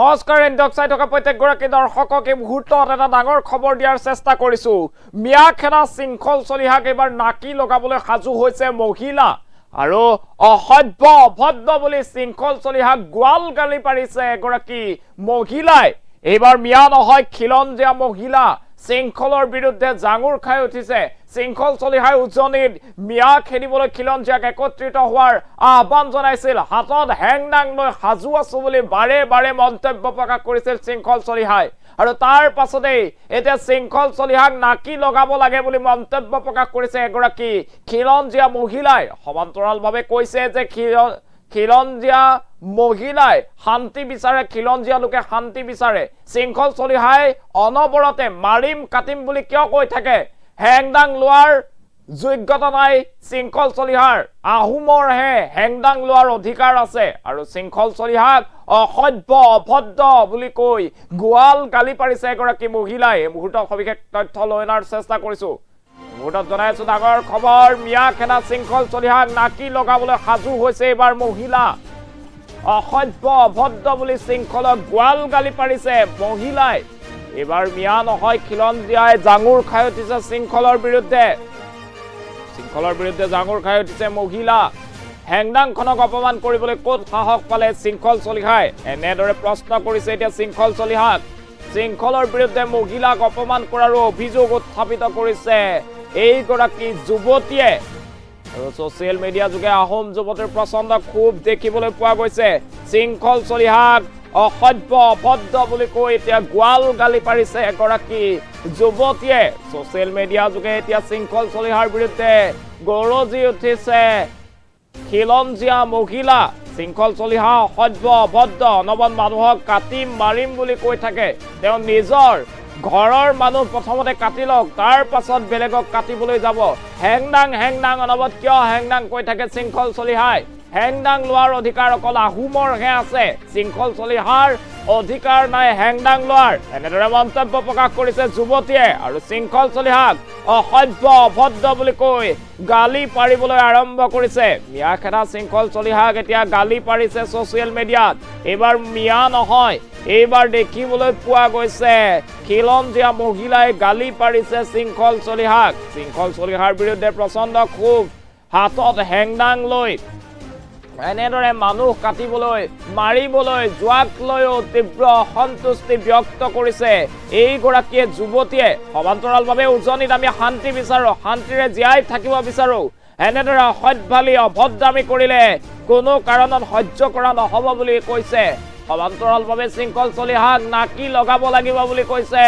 নমস্কাৰ চাই থকা প্ৰত্যেকগৰাকী দৰ্শকক এই মুহূৰ্তত এটা ডাঙৰ খবৰ দিয়াৰ চেষ্টা কৰিছো। মিয়া খেদা শৃংখল চলিহাক এইবাৰ নাকি লগাবলৈ সাজু হৈছে মহিলা। আৰু অসভ্য, অভদ্ৰ বুলি শৃংখল চলিহাক গোৱাল গালি পাৰিছে এগৰাকী মহিলাই। এইবাৰ মিয়া নহয়, খিলঞ্জীয়া মহিলা। শৃংখলৰ বিৰুদ্ধে জাঙুৰ খাই উঠিছে। শৃংখল চলিহাই উজনিত মিয়া খেদিবলৈ খিলঞ্জীয়াক একত্ৰিত হোৱাৰ আহ্বান জনাইছিল। হাতত হেংদাং লৈ সাজু আছো বুলি বাৰে বাৰে মন্তব্য প্ৰকাশ কৰিছিল শৃংখল চলিহাই আৰু তাৰ পাছতেই এতিয়া শৃংখল চলিহাক নাকি লগাব লাগে বুলি মন্তব্য প্ৰকাশ কৰিছে এগৰাকী খিলঞ্জীয়া মহিলাই। সমান্তৰালভাৱে কৈছে যে খিল- খিলঞ্জীয়া মহিলাই শান্তি বিচাৰে, খিলঞ্জীয়া লোকে শান্তি বিচাৰে। শৃংখল চলিহাই অনবৰতে মাৰিম কাটিম বুলি কিয় কৈ থাকে? হেংদাং লোৱাৰ যোগ্যতা নাই, শৃংখল চলিহাৰ। আহোমৰহে হেংদাং লোৱাৰ অধিকাৰ আছে। আৰু শৃংখল চলিহাক অসভ্য, অভদ্ৰ বুলি কৈ গোৱাল গালি পাৰিছে এগৰাকী মহিলাই। এই মুহূৰ্তত সবিশেষ তথ্য লৈ অনাৰ চেষ্টা কৰিছো। মুহূৰ্তত জনাইছো ডাঙৰ খবৰ, মিয়া খেদা শৃংখল চলিহাক নাকি লগাবলৈ সাজু হৈছে এইবাৰ মহিলা। অসভ্য, অভদ্ৰ বুলি শৃংখলক গোৱাল গালি পাৰিছে মহিলাই। এইবাৰ মিয়া নহয় খিলঞ্জীয়াই জাঙুৰ খাই উঠিছে শৃংখলৰ বিৰুদ্ধে। শৃংখলৰ বিৰুদ্ধে জাঙুৰ খাই উঠিছে মহিলা। হেংদাংখনক অপমান কৰিবলৈ ক'ত সাহস পালে শৃংখল চলিহাই? এনেদৰে প্ৰশ্ন কৰিছে এতিয়া শৃংখল চলিহাক। শৃংখলৰ বিৰুদ্ধে মহিলাক অপমান কৰাৰো অভিযোগ উত্থাপিত কৰিছে এইগৰাকী যুৱতীয়ে। আৰু ছচিয়েল মিডিয়া যোগে আহোম যুৱতীৰ প্ৰচণ্ড ক্ষোভ দেখিবলৈ পোৱা গৈছে। শৃংখল চলিহাক অসভ্য অভদ্ৰ বুলি কৈ এতিয়া গোৱাল গালি পাৰিছে এগৰাকী যুৱতীয়ে। ছচিয়েল মিডিয়া যোগে এতিয়া শৃংখল চলিহাৰ বিৰুদ্ধে গৰজি উঠিছে। খিলঞ্জীয়া মহিলা, শৃংখল চলিহা অসভ্য অভদ্ৰ অনবন মানুহক কাটিম মাৰিম বুলি কৈ থাকে। তেওঁ নিজৰ ঘৰৰ মানুহ প্ৰথমতে কাটি লওক, তাৰ পাছত বেলেগক কাটিবলৈ যাব। হেংদাং হেংদাং অনবত কিয় হেংদাং কৈ থাকে শৃংখল চলিহাই? হেংদাং লোৱাৰ অধিকাৰ অকল আহোমৰহে আছে। শৃংখল চলিহাৰ অধিকাৰ নাই হেংদাং লোৱাৰ। এনেদৰে মন্তব্য প্ৰকাশ কৰিছে যুৱতীয়ে আৰু শৃংখল চলিহাক অসভ্য, অভদ্ৰ বুলি কৈ গালি পাৰিবলৈ আৰম্ভ কৰিছে। মিয়া খেদা শৃংখল চলিহাক এতিয়া গালি পাৰিছে ছচিয়েল মিডিয়াত। এইবাৰ মিয়া নহয়, এইবাৰ দেখিবলৈ পোৱা গৈছে। খিলঞ্জীয়া মহিলাই গালি পাৰিছে শৃংখল চলিহাক শৃংখল চলিহাৰ বিৰুদ্ধে প্ৰচণ্ড ক্ষোভ। হাতত হেংদাং লৈ এনেদৰে মানুহ কাটিবলৈ, মাৰিবলৈ যোৱাক লৈও তীব্ৰ অসন্তুষ্টি ব্যক্ত কৰিছে। এইগৰাকীয়ে যুৱতীয়ে সমান্তৰালভাৱে উজনিত, আমি শান্তি বিচাৰোঁ, শান্তিৰে জীয়াই থাকিব বিচাৰোঁ। এনেদৰে অসভ্যালি অভদ্ৰামী কৰিলে কোনো কাৰণত সহ্য কৰা নহ'ব বুলি কৈছে। সমান্তৰালভাৱে শৃংখল চলিহাক নাকি লগাব লাগিব বুলি কৈছে।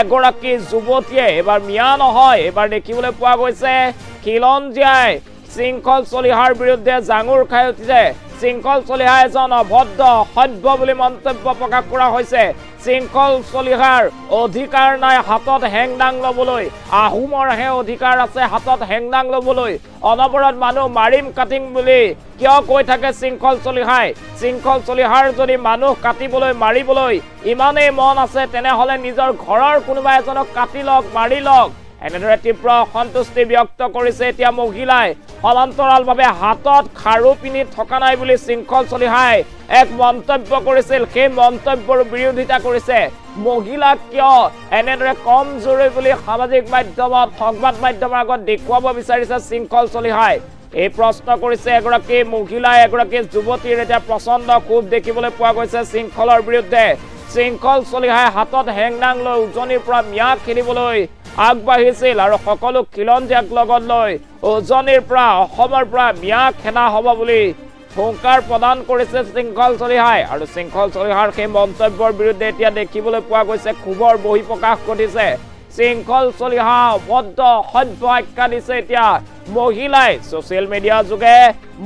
এগৰাকী যুৱতীয়ে, এইবাৰ মিয়া নহয়, এইবাৰ দেখিবলৈ পোৱা গৈছে, খিলঞ্জীয়াই শৃংখল চলিহাৰ বিৰুদ্ধে জাঙুৰ খাই উঠিছে। শৃংখল চলিহা এজন অভদ্ৰ অসভ্য বুলি মন্তব্য প্ৰকাশ কৰা হৈছে। শৃংখল চলিহাৰ অধিকাৰ নাই হাতত হেংদাং ল'বলৈ। আহোমৰহে অধিকাৰ আছে হাতত হেংদাং ল'বলৈ। অনবৰত মানুহ মাৰিম কাটিম বুলি কিয় কৈ থাকে শৃংখল চলিহাই? শৃংখল চলিহাৰ যদি মানুহ কাটিবলৈ, মাৰিবলৈ ইমানেই মন আছে, তেনেহ'লে নিজৰ ঘৰৰ কোনোবা এজনক কাটি লওক, মাৰি লওক। এনেদৰে তীব্ৰ অসন্তুষ্টি ব্যক্ত কৰিছে এতিয়া মহিলাই। সমান্তৰালভাৱে হাতত খাৰু পিন্ধি থকা নাই বুলি শৃংখল চলিহাই এক মন্তব্য কৰিছিল, সেই মন্তব্যৰ বিৰোধিতা কৰিছে। মহিলাক কিয় এনেদৰে কম জোৰে বুলি সামাজিক মাধ্যমত, সংবাদ মাধ্যমৰ আগত দেখুৱাব বিচাৰিছে শৃংখল চলিহাই এই প্ৰশ্ন কৰিছে এগৰাকী মহিলাই এগৰাকী যুৱতীৰ এতিয়া প্ৰচণ্ড ক্ষোভ দেখিবলৈ পোৱা গৈছে শৃংখলৰ বিৰুদ্ধে। শৃংখল চলিহাই হাতত হেংদাং লৈ উজনিৰ পৰা মিয়া খেলিবলৈ আগবাঢ়িছিল আৰু সকলো খিলঞ্জীয়াক লগত লৈ উজনিৰ পৰা অসমৰ পৰা মিয়া খেদা হ'ব বুলি হুংকাৰ প্ৰদান কৰিছে শৃংখল চলিহাই। আৰু শৃংখল চলিহাৰ সেই মন্তব্যৰ বিৰুদ্ধে এতিয়া দেখিবলৈ পোৱা গৈছে, ক্ষোভৰ বহিঃপ্ৰকাশ ঘটিছে। শৃংখল চলিহা অভদ্ৰ অসভ্য আখ্যা দিছে এতিয়া মহিলাই। ছচিয়েল মিডিয়া যোগে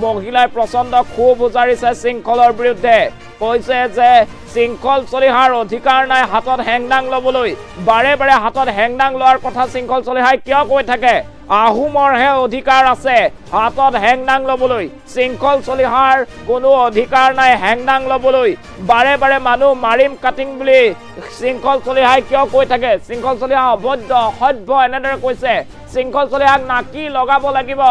মহিলাই প্ৰচণ্ড ক্ষোভ উজাৰিছে শৃংখলৰ বিৰুদ্ধে। কৈছে যে শৃংখল চলিহাৰ অধিকাৰ নাই, হাতত হেংদাং ল'বলৈ। বাৰে বাৰে হাতত হেংদাং লোৱাৰ কথা শৃংখল চলিহাই কিয় কৈ থাকে? আহোমৰহে অধিকাৰ আছে, হাতত হেংদাং ল'বলৈ। শৃংখল চলিহাৰ কোনো অধিকাৰ নাই হেংদাং ল'বলৈ। বাৰে বাৰে মানুহ মাৰিম কাটিম বুলি শৃংখল চলিহাই কিয় কৈ থাকে? শৃংখল চলিহা অভদ্ৰ অসভ্য, এনেদৰে কৈছে। শৃংখল চলিহাক নাকি লগাব লাগিব?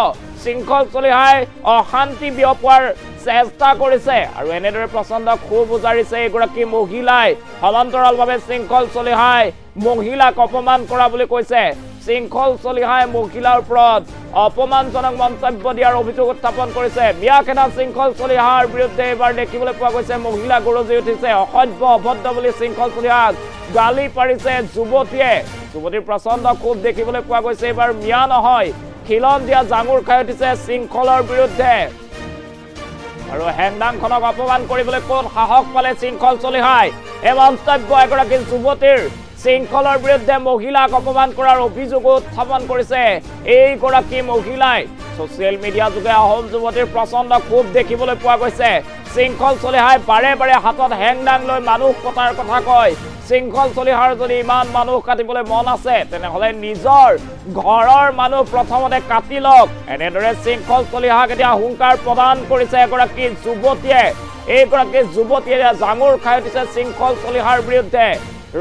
শৃংখল চলিহাই অশান্তি বিয়পোৱাৰ চেষ্টা কৰিছে আৰু এনেদৰে প্ৰচণ্ড ক্ষোভ উজাৰিছে এগৰাকী মহিলাই। সমান্তৰালভাৱে শৃংখল চলিহাই মহিলাক অপমান কৰা বুলি কৈছে। শৃংখল চলিহাই মহিলাৰ ওপৰত অপমানজনক মন্তব্য দিয়াৰ অভিযোগ উত্থাপন কৰিছে। মিয়াখেদা শৃংখল চলিহাৰ বিৰুদ্ধে এইবাৰ দেখিবলৈ পোৱা গৈছে, মহিলা গৰজি উঠিছে। অসভ্য, অভদ্ৰ বুলি শৃংখল চলিহাক গালি পাৰিছে যুৱতীয়ে। যুৱতীৰ প্ৰচণ্ড ক্ষোভ দেখিবলৈ পোৱা গৈছে। এইবাৰ মিয়া নহয়, খিলন দিয়া জাঙুৰ খাই উঠিছে শৃংখলৰ বিৰুদ্ধে। আৰু হেংদাংখনক অপমান কৰিবলৈ ক'ত সাহস পালে শৃংখল চলিহাই এই মন্তব্য এগৰাকী যুৱতীৰ শৃংখলৰ বিৰুদ্ধে মহিলাক অপমান কৰাৰ অভিযোগো উত্থাপন কৰিছে। এইগৰাকী মহিলাই ছচিয়েল মিডিয়া যোগে আহোম যুৱতীৰ প্ৰচণ্ড ক্ষোভ দেখিবলৈ পোৱা গৈছে। শৃংখল চলিহাই বাৰে বাৰে হাতত হেংদাং লৈ মানুহ কটাৰ কথা কয়। শৃংখল চলিহাৰ যদি ইমান মানুহ কাটিবলৈ মন আছে, তেনেহ'লে নিজৰ ঘৰৰ মানুহ প্ৰথমতে কাটি লওক। এনেদৰে শৃংখল চলিহাক এতিয়া হুংকাৰ প্ৰদান কৰিছে এগৰাকী যুৱতীয়ে। এইগৰাকী যুৱতীয়ে জাঙুৰ খাই উঠিছে শৃংখল চলিহাৰ বিৰুদ্ধে।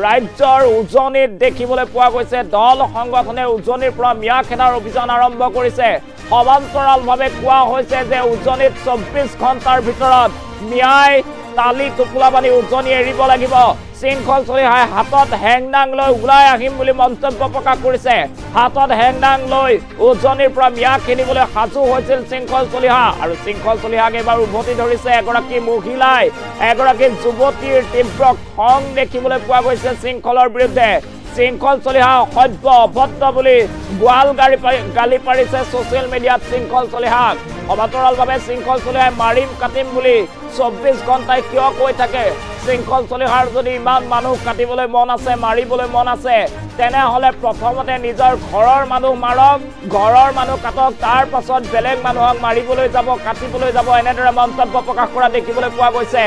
ৰাজ্যৰ উজনিত দেখিবলৈ পোৱা গৈছে, দল সংগঠনে উজনিৰ পৰা মিয়া খেদাৰ অভিযান আৰম্ভ কৰিছে। সমান্তৰালভাৱে কোৱা হৈছে যে উজনিত চৌব্বিছ ঘণ্টাৰ ভিতৰত মিয়াই তালি, টোপোলা বান্ধি উজনি এৰিব লাগিব। শৃংখল চলিহাই হাতত হেংদাং লৈ ওলাই আহিম বুলি মন্তব্য প্ৰকাশ কৰিছে। হাতত হেংদাং লৈ উজনিৰ পৰা মিয়া খেদিবলৈ সাজু হৈছিল শৃংখল চলিহা আৰু শৃংখল চলিহাক এইবাৰ উভতি ধৰিছে এগৰাকী মহিলাই। এগৰাকী যুৱতীৰ তীব্ৰ খং দেখিবলৈ পোৱা গৈছে শৃংখলৰ বিৰুদ্ধে। শৃংখল চলিহা অসভ্য অভদ্ৰ বুলি গোৱাল গাড়ী গালি পাৰিছে ছচিয়েল মিডিয়াত শৃংখল চলিহাক সমান্তৰালভাৱে শৃংখল চলিহাই মাৰিম কাটিম বুলি চৌব্বিছ ঘণ্টাই কিয় কৈ থাকে? শৃংখল চলিহাৰ যদি ইমান মানুহ কাটিবলৈ মন আছে, মাৰিবলৈ মন আছে, তেনেহ'লে প্ৰথমতে নিজৰ ঘৰৰ মানুহ মাৰক, ঘৰৰ মানুহ কাটক, তাৰ বেলেগ মানুহক মাৰিবলৈ যাব, কাটিবলৈ যাব, এনেদৰে মন্তব্য প্ৰকাশ কৰা দেখিবলৈ পোৱা গৈছে।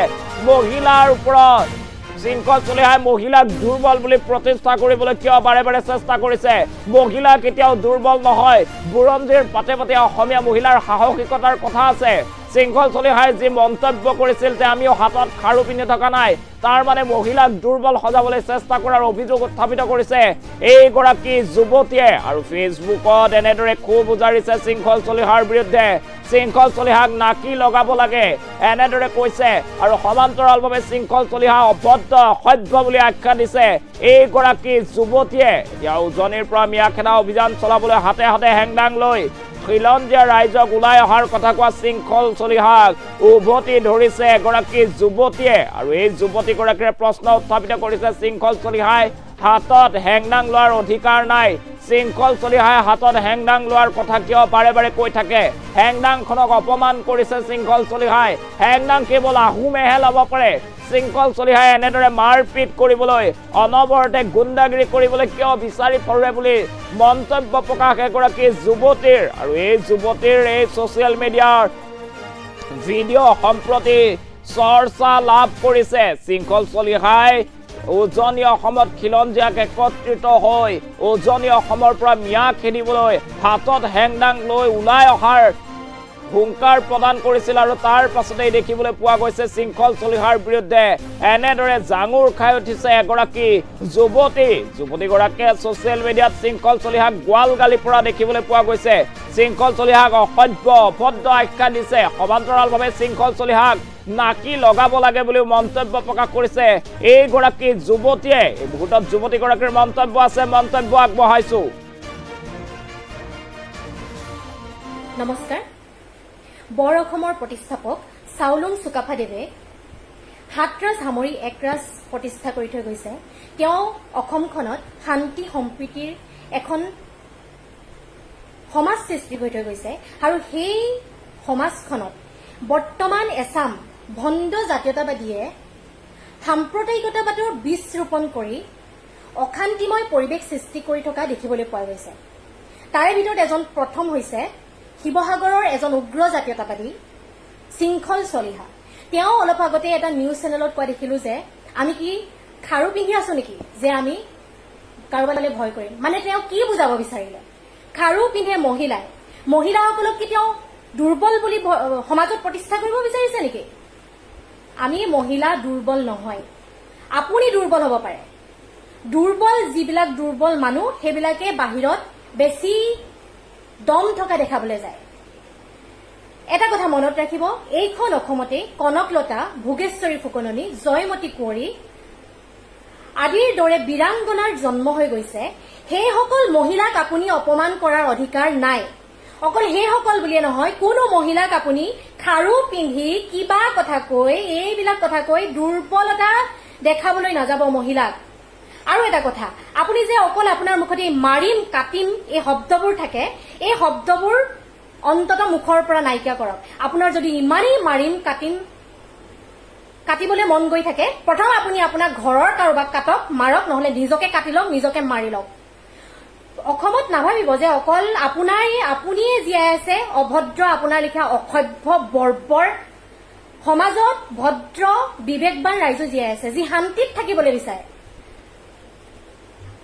মহিলাৰ ওপৰত শৃংখল চলিহাই মহিলাক দুৰ্বল বুলি প্ৰতিষ্ঠা কৰিবলৈ কিয় বাৰে বাৰে চেষ্টা কৰিছে? মহিলা কেতিয়াও দুৰ্বল নহয়। বুৰঞ্জীৰ পাতে পাতে অসমীয়া মহিলাৰ সাহসিকতাৰ কথা আছে। শৃংখল চলিহাই যি মন্তব্য কৰিছিল যে আমিও হাতত খাৰু পিন্ধি থকা নাই, তাৰ মানে মহিলাক দুৰ্বল সজাবলৈ চেষ্টা কৰাৰ অভিযোগ উত্থাপিত কৰিছে। এইগৰাকী যুৱতীয়ে আৰু ফেচবুকত এনেদৰে ক্ষোভ উজাৰিছে, শৃংখল চলিহাৰ বিৰুদ্ধে। শৃংখল চলিহাক নাকি লগাব লাগে, এনেদৰে কৈছে আৰু সমান্তৰালভাৱে শৃংখল চলিহা অভদ্ৰ অসভ্য বুলি আখ্যা দিছে। এইগৰাকী যুৱতীয়ে এতিয়া উজনিৰ পৰা মিয়াখেদা অভিযান চলাবলৈ হাতে হাতে হেংদাং লৈ খিলঞ্জীয়া ৰাইজক ওলাই অহাৰ কথা কোৱা শৃংখল চলিহাক উভতি ধৰিছে এগৰাকী যুৱতীয়ে আৰু এই যুৱতীগৰাকীয়ে প্ৰশ্ন উত্থাপিত কৰিছে শৃংখল চলিহাই হাতত হেংদাং লোৱাৰ অধিকাৰ নাই। শৃংখল চলিহাই হাতত হেংদাং লোৱাৰ কথা কিয় বাৰে বাৰে কৈ থাকে? হেংদাংখনক অপমান কৰিছে, শৃংখল চলিহাই হেংদাং কেৱল আহোমেহে ল'ব পাৰে। শৃংখল চলিহাই এনেদৰে মাৰপিট কৰিবলৈ, অনবৰতে গুণ্ডাগিৰি কৰিবলৈ কিয় বিচাৰি ফুৰে বুলি মন্তব্য প্ৰকাশ এগৰাকী যুৱতীৰ আৰু এই যুৱতীৰ এই ছ'চিয়েল মিডিয়াৰ ভিডিঅ' সম্প্ৰতি চৰ্চা লাভ কৰিছে। শৃংখল চলিহাই উজনি অসমত খিলঞ্জীয়াক একত্ৰিত হৈ উজনি অসমৰ পৰা মিয়া খেদিবলৈ হাতত হেংদাং লৈ ওলাই অহাৰ হুংকাৰ প্ৰদান কৰিছিল আৰু তাৰ পাছতেই দেখিবলৈ পোৱা গৈছে শৃংখল চলিহাৰ বিৰুদ্ধে এনেদৰে জাঙুৰ খাই উঠিছে এগৰাকী যুৱতী। যুৱতীগৰাকীয়ে ছ'চিয়েল মিডিয়াত শৃংখল চলিহাক গোৱাল গালি পৰা দেখিবলৈ পোৱা গৈছে। শৃংখল চলিহাক অসভ্য অভদ্ৰ আখ্যা দিছে। সমান্তৰালভাৱে শৃংখল চলিহাক নাকি লগাব লাগে বুলিও মন্তব্য প্ৰকাশ কৰিছে। এইগৰাকী যুৱতীয়ে এই মুহূৰ্তত যুৱতীগৰাকীৰ মন্তব্য আছে মন্তব্য আগবঢ়াইছোঁ। নমস্কাৰ। বৰ অসমৰ প্ৰতিষ্ঠাপক চাউলুং চুকাফাদেৱে সাতৰাজ সামৰি একৰাজ প্ৰতিষ্ঠা কৰি থৈ গৈছে। তেওঁ অসমখনত শান্তি সম্প্ৰীতিৰ এখন সমাজ সৃষ্টি কৰি থৈ গৈছে। আৰু সেই সমাজখনত বৰ্তমান এচাম ভণ্ড জাতীয়তাবাদীয়ে সাম্প্ৰদায়িকতাবাদৰ বীজ ৰোপণ কৰি অশান্তিময় পৰিৱেশ সৃষ্টি কৰি থকা দেখিবলৈ পোৱা গৈছে। তাৰে ভিতৰত এজন প্ৰথম হৈছে শিৱসাগৰৰ এজন উগ্ৰ জাতীয়তাবাদী শৃংখল চলিহা। তেওঁ অলপ আগতে এটা নিউজ চেনেলত কোৱা দেখিলো যে আমি কি খাৰু পিন্ধি আছো নেকি? যে আমি কাৰোবালৈ ভয় কৰিম। মানে তেওঁ কি বুজাব বিচাৰিলে? খাৰু পিন্ধে মহিলাই। মহিলাসকলক কি তেওঁ দুৰ্বল বুলি সমাজত প্ৰতিষ্ঠা কৰিব বিচাৰিছে নেকি? আমি মহিলা দুৰ্বল নহয়। আপুনি দুৰ্বল হ'ব পাৰে। দুৰ্বল যিবিলাক দুৰ্বল মানুহ, সেইবিলাকে বাহিৰত বেছি দম থকা দেখাবলৈ যায়। এটা কথা মনত ৰাখিব, এইখন অসমতে কনকলতা, ভোগেশ্বৰী ফুকননী, জয়মতী কুঁৱৰী আদিৰ দৰে বীৰাংগনাৰ জন্ম হৈ গৈছে। সেইসকল মহিলাক আপুনি অপমান কৰাৰ অধিকাৰ নাই। অকল সেইসকল বুলিয়ে নহয়, কোনো মহিলাক আপুনি খাৰু পিন্ধি কিবা কথা কৈ, এইবিলাক কথা কৈ দুৰ্বলতা দেখাবলৈ নাযাব মহিলাক। আৰু এটা কথা, আপুনি যে অকল আপোনাৰ মুখত এই মাৰিম কাটিম এই শব্দবোৰ থাকে, এই শব্দবোৰ অন্তত মুখৰ পৰা নাইকিয়া কৰক। আপোনাৰ যদি ইমানেই মাৰিম কাটিম, কাটিবলৈ মন গৈ থাকে, প্ৰথম আপুনি আপোনাৰ ঘৰৰ কাৰোবাক কাটক, মাৰক, নহলে নিজকে কাটি লওক, নিজকে মাৰি লওক। অসমত নাভাবিব যে অকল আপোনাৰ আপুনিয়ে জীয়াই আছে অভদ্ৰ আপোনাৰ লিখা অসভ্য বৰ্বৰ সমাজত ভদ্ৰ বিবেকবান ৰাইজো জীয়াই আছে যি শান্তিত থাকিবলৈ বিচাৰে।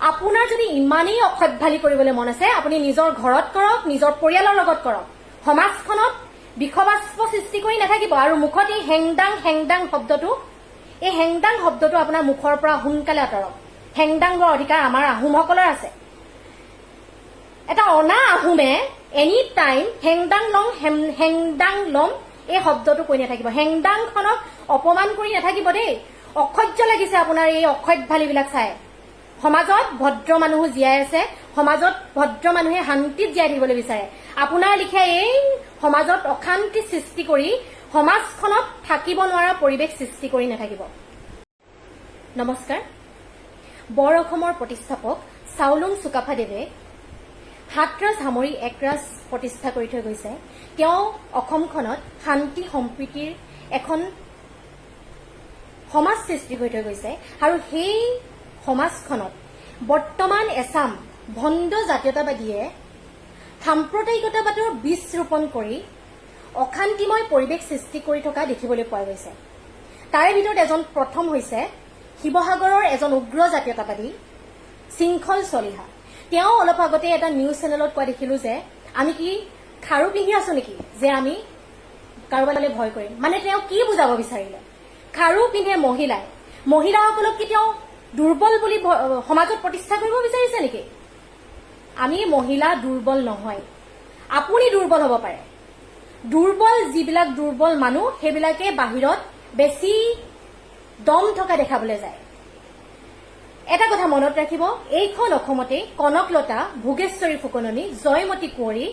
আপোনাৰ যদি ইমানেই অসভ্যালি কৰিবলৈ মন আছে আপুনি নিজৰ ঘৰত কৰক নিজৰ পৰিয়ালৰ লগত কৰক সমাজখনত বিষবাস্প সৃষ্টি কৰি নাথাকিব আৰু মুখত এই হেংদাং হেংদাং শব্দটো এই হেংদাং শব্দটো আপোনাৰ মুখৰ পৰা সোনকালে আঁতৰক। হেংদাং লোৱাৰ অধিকাৰ আমাৰ আহোমসকলৰ আছে। এটা অনা আহোমে এনি টাইম হেংদাং হেম- হেংদাং লম এই শব্দটো কৈ নাথাকিব। হেংদাংখনক অপমান কৰি নাথাকিব দেই। অসহ্য লাগিছে আপোনাৰ এই অসভ্যালিবিলাক চাই। সমাজত ভদ্ৰ মানুহো জীয়াই আছে সমাজত ভদ্ৰ মানুহে শান্তিত জীয়াই থাকিবলৈ বিচাৰে। আপোনাৰ লিখীয়া এই সমাজত অশান্তি সৃষ্টি কৰি সমাজখনত থাকিব নোৱাৰা পৰিৱেশ সৃষ্টি কৰি নাথাকিব। নমস্কাৰ। বৰ অসমৰ প্ৰতিষ্ঠাপক চাওলুং চুকাফাদেৱে সাতৰাজ সামৰি একৰাজ প্ৰতিষ্ঠা কৰি থৈ গৈছে। তেওঁ অসমখনত শান্তি সম্প্ৰীতিৰ এখন সমাজ সৃষ্টি কৰি থৈ গৈছে আৰু সেই সমাজখনত বৰ্তমান এচাম ভণ্ড জাতীয়তাবাদীয়ে সাম্প্ৰদায়িকতাবাদৰ বীজ ৰোপণ কৰি অশান্তিময় পৰিৱেশ সৃষ্টি কৰি থকা দেখিবলৈ পোৱা গৈছে। তাৰে ভিতৰত এজন প্ৰথম হৈছে শিৱসাগৰৰ এজন উগ্ৰ জাতীয়তাবাদী শৃংখল চলিহা। তেওঁ অলপ আগতে এটা নিউজ চেনেলত কোৱা দেখিলো যে আমি কি খাৰু পিন্ধি আছো নেকি? যে আমি কাৰোবালৈ ভয় কৰিম। মানে তেওঁ কি বুজাব বিচাৰিলে? খাৰু পিন্ধে মহিলাই। মহিলাসকলক কি তেওঁ দুৰ্বল বুলি সমাজত প্ৰতিষ্ঠা কৰিব বিচাৰিছে নেকি? আমি মহিলা দুৰ্বল নহয়। আপুনি দুৰ্বল হ'ব পাৰে। দুৰ্বল যিবিলাক দুৰ্বল মানুহ সেইবিলাকে বাহিৰত বেছি দম থকা দেখাবলৈ যায়। এটা কথা মনত ৰাখিব, এইখন অসমতে কনকলতা, ভোগেশ্বৰী ফুকননি, জয়মতী কুঁৱৰী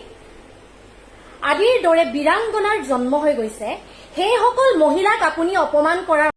আদিৰ দৰে বীৰাংগনাৰ জন্ম হৈ গৈছে। সেইসকল মহিলাক আপুনি অপমান কৰাৰ